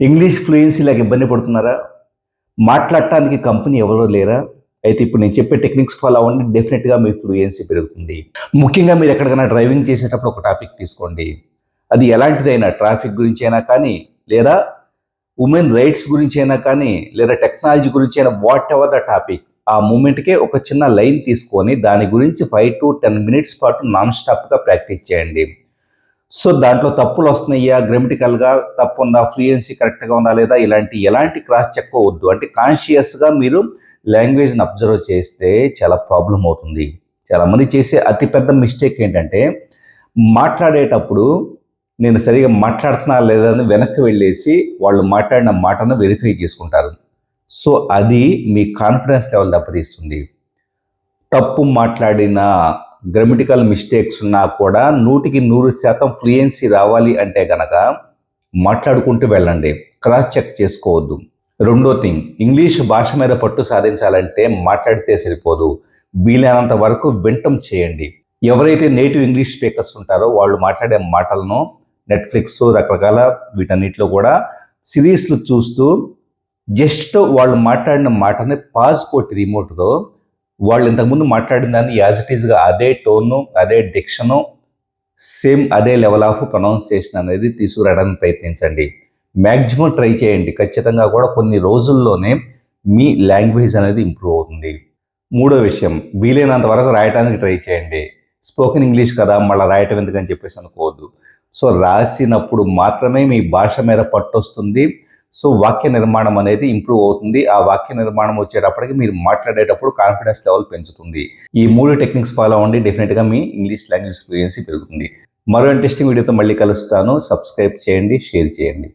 English fluency లాగా ఇబ్బంది పడుతున్నారా? మాట్లాడటానికి కంపెనీ ఎవరో లేరా? అయితే ఇప్పుడు నేను చెప్పే టెక్నిక్స్ ఫాలో అవ్వండి. డెఫినెట్గా మీ ఫ్లూయెన్సీ పెరుగుతుంది. ముఖ్యంగా మీరు ఎక్కడికైనా డ్రైవింగ్ చేసేటప్పుడు ఒక టాపిక్ తీసుకోండి. అది ఎలాంటిదైనా ట్రాఫిక్ గురించి అయినా కానీ లేదా ఉమెన్ రైట్స్ గురించి అయినా కానీ లేదా టెక్నాలజీ గురించి అయినా వాట్ ఎవర్ ద టాపిక్ ఆ మూమెంట్కే ఒక చిన్న లైన్ తీసుకొని దాని గురించి ఫైవ్ టు టెన్ మినిట్స్ పాటు నాన్ స్టాప్గా ప్రాక్టీస్ చేయండి. సో దాంట్లో తప్పులు వస్తున్నాయా? గ్రామటికల్గా తప్పు ఉందా? ఫ్లూయెన్సీ కరెక్ట్గా ఉందా లేదా? ఇలాంటి ఎలాంటి క్రాస్ చెక్ వద్దు. అంటే కాన్షియస్గా మీరు లాంగ్వేజ్ని అబ్జర్వ్ చేస్తే చాలా ప్రాబ్లం అవుతుంది. చాలామంది చేసే అతిపెద్ద మిస్టేక్ ఏంటంటే మాట్లాడేటప్పుడు నేను సరిగా మాట్లాడుతున్నా లేదా అని వెనక్కి వెళ్ళేసి వాళ్ళు మాట్లాడిన మాటను వెరిఫై చేసుకుంటారు. సో అది మీ కాన్ఫిడెన్స్ లెవెల్ దెబ్బతీస్తుంది. తప్పు మాట్లాడిన గ్రామటికల్ మిస్టేక్స్ ఉన్నా కూడా నూటికి నూరు శాతం ఫ్లూయెన్సీ రావాలి అంటే గనక మాట్లాడుకుంటూ వెళ్ళండి. క్రాస్ చెక్ చేసుకోవద్దు. రెండో థింగ్ ఇంగ్లీష్ భాష మీద పట్టు సాధించాలంటే మాట్లాడితే సరిపోదు. వీలైనంత వరకు వింటం చేయండి. ఎవరైతే నేటివ్ ఇంగ్లీష్ స్పీకర్స్ ఉంటారో వాళ్ళు మాట్లాడే మాటలను నెట్ఫ్లిక్స్ రకరకాల వీటన్నిటిలో కూడా సిరీస్లు చూస్తూ జస్ట్ వాళ్ళు మాట్లాడిన మాటని పాస్పోర్ట్ రిమోట్లో రిమోట్తో వాళ్ళు ఇంతకుముందు మాట్లాడిన దాన్ని యాజ్ ఇట్ ఈస్గా అదే టోను అదే డిక్షను సేమ్ అదే లెవెల్ ఆఫ్ ప్రొనౌన్సియేషన్ అనేది తీసుకురావడానికి ప్రయత్నించండి. మ్యాక్సిమం ట్రై చేయండి. ఖచ్చితంగా కూడా కొన్ని రోజుల్లోనే మీ లాంగ్వేజ్ అనేది ఇంప్రూవ్ అవుతుంది. మూడో విషయం వీలైనంత వరకు రాయడానికి ట్రై చేయండి. స్పోకెన్ ఇంగ్లీష్ కదా మళ్ళీ రాయటం ఎందుకని చెప్పేసి అనుకోవద్దు. సో రాసినప్పుడు మాత్రమే మీ భాష మీద పట్టొస్తుంది. సో వాక్య నిర్మాణం అనేది ఇంప్రూవ్ అవుతుంది. ఆ వాక్య నిర్మాణం వచ్చేటప్పటికి మీరు మాట్లాడేటప్పుడు కాన్ఫిడెన్స్ లెవెల్ పెంచుతుంది. ఈ మూడు టెక్నిక్స్ ఫాలో అవ్వండి. డెఫినెట్గా మీ ఇంగ్లీష్ లాంగ్వేజ్ ఫ్లూయెన్సీ పెరుగుతుంది. మరో ఇంట్రెస్టింగ్ వీడియోతో మళ్ళీ కలుస్తాను. సబ్స్క్రైబ్ చేయండి షేర్ చేయండి.